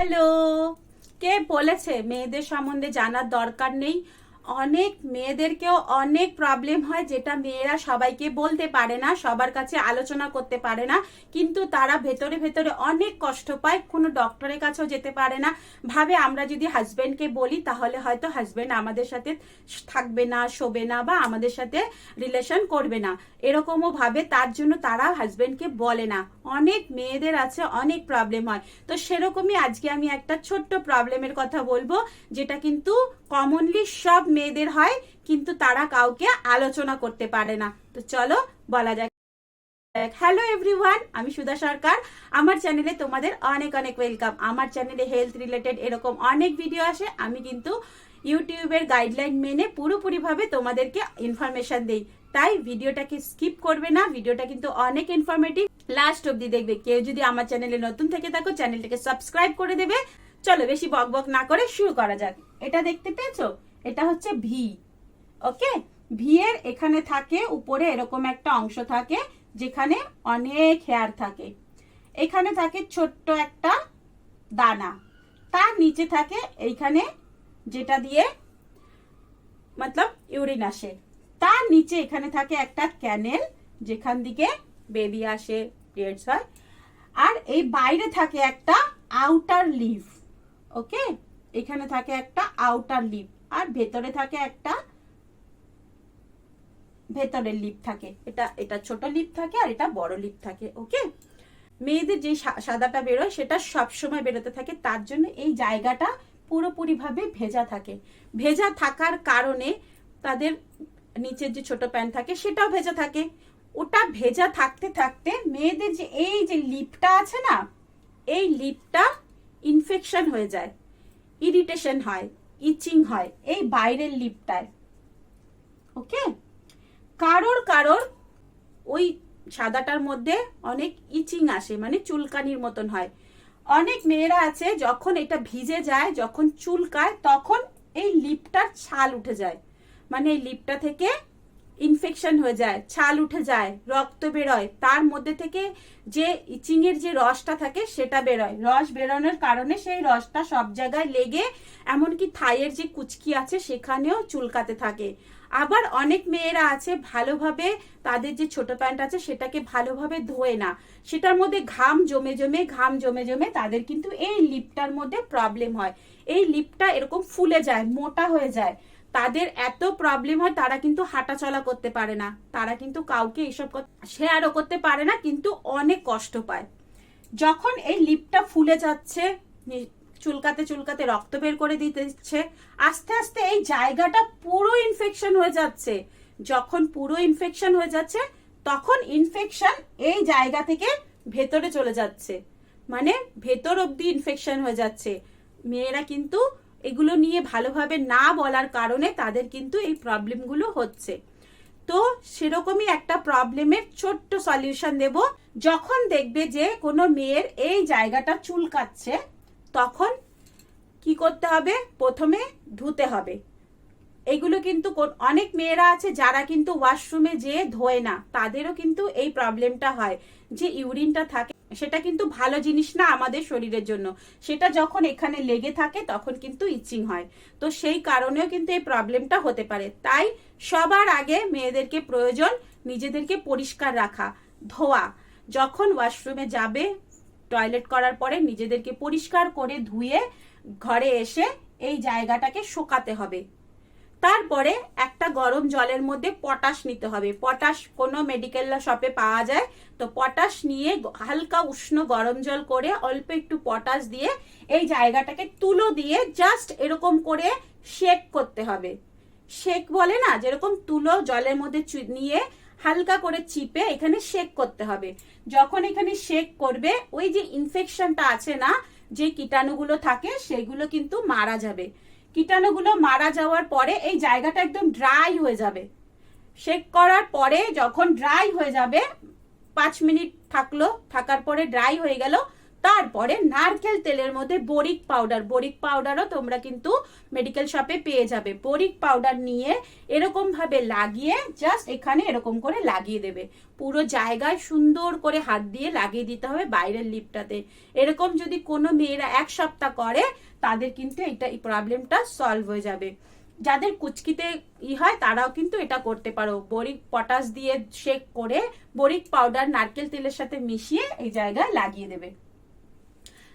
Hello. কে বলেছে? মেয়েদের সম্বন্ধে জানার দরকার নেই। অনেক মেয়েদেরকেও অনেক প্রবলেম হয় যেটা মেয়েরা সবাইকে বলতে পারে না, সবার কাছে আলোচনা করতে পারে না। কিন্তু তারা ভেতরে ভেতরে অনেক কষ্ট পায়, কোনো ডক্টরের কাছেও যেতে পারে না। ভাবে আমরা যদি হাজব্যান্ডকে বলি, তাহলে হয়তো হাজব্যান্ড আমাদের সাথে থাকবে না, শোবে না বা আমাদের সাথে রিলেশন করবে না। এরকমও ভাবে, তার জন্য তারা হাজব্যান্ডকে বলে না। অনেক মেয়েদের আছে, অনেক প্রবলেম হয়। তো সেরকমই আজকে আমি একটা ছোট্ট প্রবলেমের কথা বলব, যেটা কিন্তু কমনলি সব মেয়েদের হয়, কিন্তু তারা কাউকে আলোচনা করতে পারে না। তো চলো, বলা যাক। হ্যালো এভরিওয়ান আমি সুধা সরকার। আমার চ্যানেলে তোমাদের অনেক অনেক ওয়েলকাম আমার চ্যানেলে হেলথ রিলেটেড এরকম অনেক ভিডিও আসে। আমি কিন্তু ইউটিউবের গাইডলাইন মেনে পুরোপুরিভাবে তোমাদেরকে ইনফরমেশন দেই। তাই ভিডিওটাকে স্কিপ করবে না। ভিডিওটা কিন্তু অনেক ইনফরমেটিভ লাস্ট অবধি দেখবে, কেউ যদি আমার চ্যানেলে নতুন থেকে থাকো চ্যানেলটাকে সাবস্ক্রাইব করে দেবে। চলো, বেশি বক বক না করে শুরু করা যাক। এটা দেখতে পেয়েছ? এটা হচ্ছে ভি ওকে ভি এর এখানে থাকে, উপরে এরকম একটা অংশ থাকে, যেখানে অনেক হেয়ার থাকে। এখানে থাকে ছোট্ট একটা দানা। তার নিচে থাকে এইখানে যেটা দিয়ে মতলব ইউরিন আসে। তার নিচে এখানে থাকে একটা ক্যানেল যেখান দিকে বেবি আসে। পিরিয়ডস হয়। আর এই বাইরে থাকে একটা আউটার লিভ ওকে এখানে থাকে একটা আউটার লিভ আর ভেতরে থাকে একটা ভেতরের লিপ থাকে। এটা এটা ছোট লিপ থাকে আর এটা বড় লিপ থাকে ওকে মেয়েদের যে সাদাটা বেরোয় সেটা সবসময় বেরোতে থাকে, তার জন্য এই জায়গাটা পুরোপুরিভাবে ভেজা থাকে। ভেজা থাকার কারণে তাদের নিচের যে ছোট প্যান্ট থাকে সেটাও ভেজা থাকে। ওটা ভেজা থাকতে থাকতে মেয়েদের যে এই যে লিপটা আছে না, এই লিপটা ইনফেকশন হয়ে যায় ইরিটেশন হয় ইচিং হয় এই বাইরের লিপটায় ওকে কারোর কারোর ওই সাদাটার মধ্যে অনেক ইচিং আসে মানে চুলকানির মতন হয়। অনেক মেয়েরা আছে যখন এটা ভিজে যায়, যখন চুলকায়, তখন এই লিপটার ছাল উঠে যায়। মানে এই লিপটা থেকে ইনফেকশন হয়ে যায়, ছাল উঠে যায়, রক্ত বেরোয়, তার মধ্যে থেকে যে ইচিংয়ের যে রসটা থাকে সেটা বেরোয়। রস বেরোনোর কারণে সেই রসটা সব জায়গায় লেগে, এমনকি থাইয়ের যে কুচকি আছে সেখানেও চুলকাতে থাকে। আবার অনেক মেয়েরা আছে ভালোভাবে তাদের যে ছোট প্যান্ট আছে সেটাকে ভালোভাবে ধোয় না। সেটার মধ্যে ঘাম জমে জমে, ঘাম জমে জমে তাদের কিন্তু এই লিপটার মধ্যে প্রবলেম হয়। এই লিপটা এরকম ফুলে যায়, মোটা হয়ে যায়। তাদের এত প্রবলেম হয়, তারা কিন্তু হাঁটা চলা করতে পারে না। তারা কিন্তু কাউকে এইসব শেয়ারও করতে পারে না, কিন্তু অনেক কষ্ট পায়। যখন এই লিপটা ফুলে যাচ্ছে চুলকাতে চুলকাতে রক্ত বের করে দিতে দিচ্ছে আস্তে আস্তে এই জায়গাটা পুরো ইনফেকশন হয়ে যাচ্ছে। যখন পুরো ইনফেকশন হয়ে যাচ্ছে, তখন ইনফেকশন এই জায়গা থেকে ভেতরে চলে যাচ্ছে। মানে ভেতর অবধি ইনফেকশন হয়ে যাচ্ছে। মেয়েরা কিন্তু এগুলো নিয়ে ভালোভাবে না বলার কারণে তাদের কিন্তু এই প্রবলেমগুলো হচ্ছে। তো সেরকমই একটা প্রবলেমের ছোট্ট সলিউশন দেব। যখন দেখবে যে কোনো মেয়ের এই জায়গাটা চুলকাচ্ছে, তখন কি করতে হবে? প্রথমে ধুতে হবে। এগুলো কিন্তু অনেক মেয়েরা আছে যারা কিন্তু ওয়াশরুমে যেয়ে ধোয় না। তাদেরও কিন্তু এই প্রবলেমটা হয় যে ইউরিনটা থাকে। সেটা কিন্তু ভালো জিনিস না আমাদের শরীরের জন্য। সেটা যখন এখানে লেগে থাকে তখন কিন্তু ইচিং হয়। তো সেই কারণেও কিন্তু এই প্রবলেমটা হতে পারে। তাই সবার আগে মেয়েদেরকে প্রয়োজন নিজেদেরকে পরিষ্কার রাখা, ধোয়া। যখন ওয়াশরুমে যাবে টয়লেট করার পরে নিজেদেরকে পরিষ্কার করে ধুয়ে ঘরে এসে এই জায়গাটাকে শুকাতে হবে। তারপরে একটা গরম জলের মধ্যে পটাশ নিতে হবে। পটাশ কোনো মেডিকেল শপে পাওয়া যায়। তো পটাশ নিয়ে হালকা উষ্ণ গরম জল করে অল্প একটু পটাশ দিয়ে এই জায়গাটাকে তুলো দিয়ে জাস্ট এরকম করে শেক করতে হবে। শেক বলে না, যেরকম তুলো জলের মধ্যে নিয়ে হালকা করে চিপে এখানে শেক করতে হবে। যখন এখানে শেক করবে, ওই যে ইনফেকশনটা আছে না, যে কীটাণুগুলো থাকে, সেগুলো কিন্তু মারা যাবে। কীটাণুগুলো মারা যাওয়ার পরে এই জায়গাটা একদম ড্রাই হয়ে যাবে। শেক করার পরে যখন ড্রাই হয়ে যাবে, পাঁচ মিনিট থাকল, থাকার পরে ড্রাই হয়ে গেল তারপরে নারকেল তেলের মধ্যে বরিক পাউডার, বরিক পাউডারও তোমরা কিন্তু মেডিকেল শপে পেয়ে যাবে। বরিক পাউডার নিয়ে এরকম ভাবে লাগিয়ে জাস্ট এখানে এরকম করে লাগিয়ে দেবে। পুরো জায়গায় সুন্দর করে হাত দিয়ে লাগিয়ে দিতে হবে বাইরের লিপটাতে এরকম যদি কোনো মেয়েরা এক সপ্তাহ করে, তাদের কিন্তু এটা এই প্রবলেমটা সলভ হয়ে যাবে। যাদের কুচকিতে ই হয়, তারাও কিন্তু এটা করতে পারো। বরিক পটাশ দিয়ে শেক করে বরিক পাউডার নারকেল তেলের সাথে মিশিয়ে এই জায়গায় লাগিয়ে দেবে।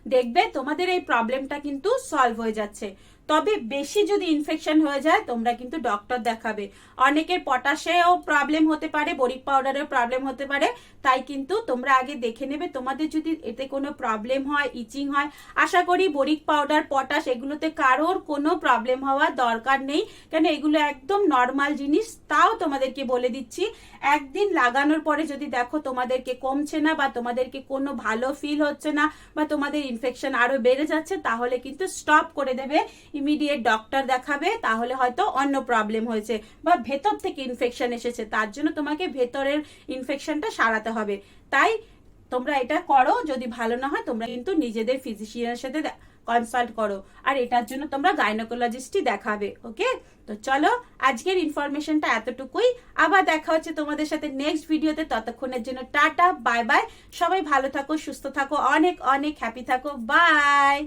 দেখবে তোমাদের এই প্রবলেমটা কিন্তু সলভ হয়ে যাচ্ছে। তবে বেশি যদি ইনফেকশন হয়ে যায়, তোমরা কিন্তু ডক্টর দেখাবে। অনেকের পটাশেও প্রবলেম হতে পারে বরিক পাউডারেও প্রবলেম হতে পারে। তাই কিন্তু তোমরা আগে দেখে নেবে, তোমাদের যদি এতে কোনো প্রবলেম হয় ইচিং হয়, আশা করি বরিক পাউডার পটাশ এগুলোতে কারোর কোনো প্রবলেম হওয়ার দরকার নেই। কেন এগুলো একদম নর্মাল জিনিস, তাও তোমাদেরকে বলে দিচ্ছি, একদিন লাগানোর পরে যদি দেখো তোমাদেরকে কমছে না বা তোমাদেরকে কোনো ভালো ফিল হচ্ছে না বা তোমাদের ইনফেকশন আরও বেড়ে যাচ্ছে, তাহলে কিন্তু স্টপ করে দেবে। ইমিডিয়েট ডক্টর দেখাবে, তাহলে হয়তো অন্য প্রবলেম হয়েছে বা ভেতর থেকে ইনফেকশন এসেছে, তার জন্য তোমাকে ভেতরের ইনফেকশনটা সারাতে হবে। তাই তোমরা এটা করো, যদি ভালো না হয় তোমরা কিন্তু নিজেদের ফিজিশিয়ানের সাথে কনসাল্ট করো। আর এটার জন্য তোমরা গাইনোকোলজিস্টই দেখাবে ওকে তো চলো, আজকের ইনফরমেশনটা এতটুকুই। আবার দেখা হচ্ছে তোমাদের সাথে নেক্সট ভিডিওতে ততক্ষণের জন্য টাটা বাই বাই সবাই ভালো থাকো, সুস্থ থাকো, অনেক অনেক হ্যাপি থাকো। বাই